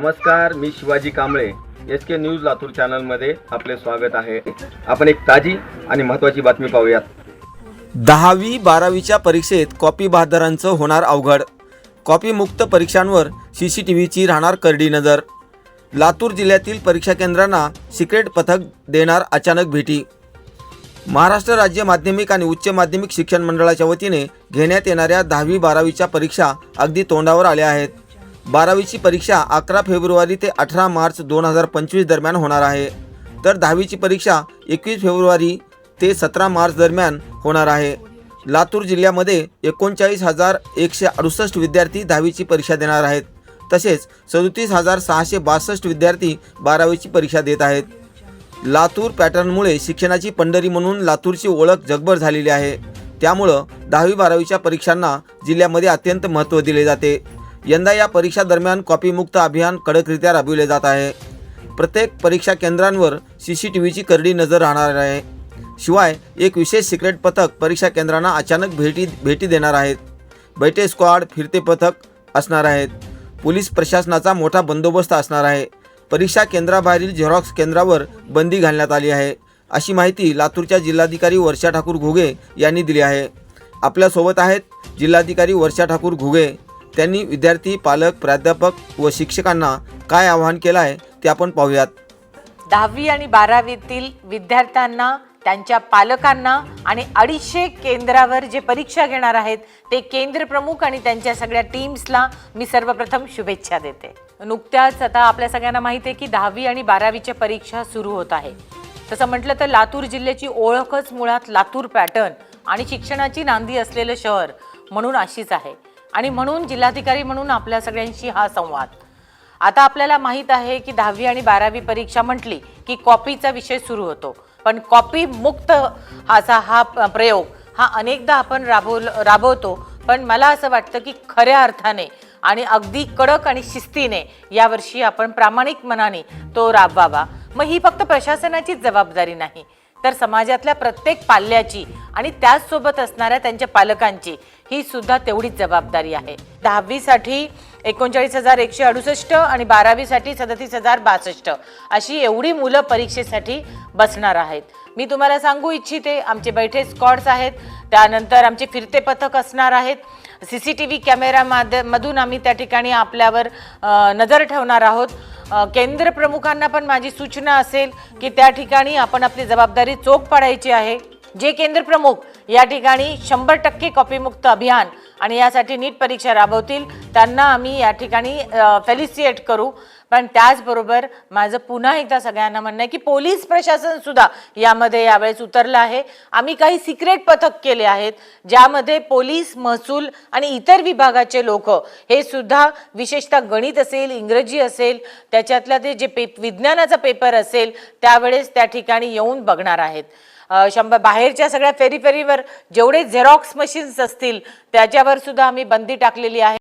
नमस्कार मी Shivaji Kamble. S K news Latur चॅनलमध्ये आपले स्वागत आहे. आपण एक ताजी आणि महत्त्वाची बातमी पाहूयात. दहावी बारावीच्या परीक्षेत कॉपी बहादरांचं होणार अवघड. कॉपीमुक्त परीक्षांवर सी सी टी व्हीची राहणार करडी नजर. लातूर जिल्ह्यातील परीक्षा केंद्रांना सिक्रेट पथक देणार अचानक भेटी. महाराष्ट्र राज्य माध्यमिक आणि उच्च माध्यमिक शिक्षण मंडळाच्या वतीने घेण्यात येणाऱ्या दहावी बारावीच्या परीक्षा अगदी तोंडावर आल्या आहेत. बारावीची परीक्षा अकरा फेब्रुवारी ते अठरा मार्च दोन हजार पंचवीस दरम्यान होणार आहे. तर दहावीची परीक्षा एकवीस फेब्रुवारी ते सतरा मार्च दरम्यान होणार आहे. लातूर जिल्ह्यामध्ये एकोणचाळीस हजार एकशे अडुसष्ट विद्यार्थी दहावीची परीक्षा देणार आहेत. तसेच सदोतीस हजार सहाशे बासष्ट विद्यार्थी बारावीची परीक्षा देत आहेत. लातूर पॅटर्नमुळे शिक्षणाची पंढरी म्हणून लातूरची ओळख जगभर झालेली आहे. त्यामुळं दहावी बारावीच्या परीक्षांना जिल्ह्यामध्ये अत्यंत महत्त्व दिले जाते. यंदा या परीक्षा दरम्यान कॉपीमुक्त अभियान कडकरित्या राबविले जात आहे. प्रत्येक परीक्षा केंद्रांवर सी सी टी व्हीची करडी नजर राहणार आहे. शिवाय एक विशेष सिक्रेट पथक परीक्षा केंद्रांना अचानक भेटी भेटी देणार आहेत. बैठे स्क्वॉड फिरते पथक असणार आहेत. पोलीस प्रशासनाचा मोठा बंदोबस्त असणार आहे. परीक्षा केंद्राबाहेरील झेरॉक्स केंद्रावर बंदी घालण्यात आली आहे. अशी माहिती लातूरच्या जिल्हाधिकारी वर्षा ठाकूर घुगे यांनी दिली आहे. आपल्यासोबत आहेत जिल्हाधिकारी वर्षा ठाकूर घुगे. त्यांनी विद्यार्थी पालक प्राध्यापक व शिक्षकांना काय आवाहन केलं आहे ते आपण पाहूयात. दहावी आणि बारावीतील विद्यार्थ्यांना त्यांच्या पालकांना आणि अडीचशे केंद्रावर जे परीक्षा घेणार आहेत ते केंद्र प्रमुख आणि त्यांच्या सगळ्या टीम्सला मी सर्वप्रथम शुभेच्छा देते. नुकत्याच आता आपल्या सगळ्यांना माहिती आहे की दहावी आणि बारावीच्या परीक्षा सुरू होत आहे. तसं म्हटलं तर लातूर जिल्ह्याची ओळखच मुळात लातूर पॅटर्न आणि शिक्षणाची नांदी असलेलं शहर म्हणून अशीच आहे. आणि म्हणून जिल्हाधिकारी म्हणून आपल्या सगळ्यांशी हा संवाद. आता आपल्याला माहीत आहे की दहावी आणि बारावी परीक्षा म्हटली की कॉपीचा विषय सुरू होतो. पण कॉपी मुक्त असा हा प्रयोग हा अनेकदा आपण राबव राबवतो. पण मला असं वाटतं की खऱ्या अर्थाने आणि अगदी कडक आणि शिस्तीने यावर्षी आपण प्रामाणिक मनाने तो राबवावा. मग ही फक्त प्रशासनाचीच जबाबदारी नाही. तर समाजातल्या प्रत्येक पाल्याची आणि त्याचसोबत असणाऱ्या त्यांच्या पालकांची ही सुद्धा तेवढीच जबाबदारी आहे. दहावीसाठी एकोणचाळीस हजार एकशे अडुसष्ट आणि बारावीसाठी सदतीस हजार बासष्ट अशी एवढी मुलं परीक्षेसाठी बसणार आहेत. मी तुम्हाला सांगू इच्छिते आमचे बैठे स्कॉड्स आहेत त्यानंतर आमचे फिरते पथक असणार आहेत. C C T V camera माध्य मधून आम्ही त्या ठिकाणी आपल्यावर नजर ठेवणार आहोत. केंद्र प्रमुखांना पण माझी सूचना असेल की त्या ठिकाणी आपण आपली जबाबदारी चोख पाडायची आहे. जे केंद्र प्रमुख या ठिकाणी शंभर टक्के कॉपीमुक्त अभियान आणि यासाठी नीट परीक्षा राबवतील. त्यांना आम्ही या ठिकाणी फेलिसिएट करू. पण त्याचबरोबर माझं पुन्हा एकदा सगळ्यांना म्हणणं आहे की पोलीस प्रशासन सुद्धा यामध्ये यावेळेस उतरलं आहे. आम्ही काही सिक्रेट पथक केले आहेत ज्यामध्ये पोलीस महसूल आणि इतर विभागाचे लोक हे सुद्धा विशेषतः गणित असेल इंग्रजी असेल त्याच्यातला ते जे पे विज्ञानाचा पेपर असेल त्यावेळेस त्या ठिकाणी येऊन बघणार आहेत. शंभर बाहेरच्या सगळ्या फेरी फेरीवर जेवढे झेरॉक्स मशीन्स असतील त्याच्यावर सुद्धा आम्ही बंदी टाकलेली आहे.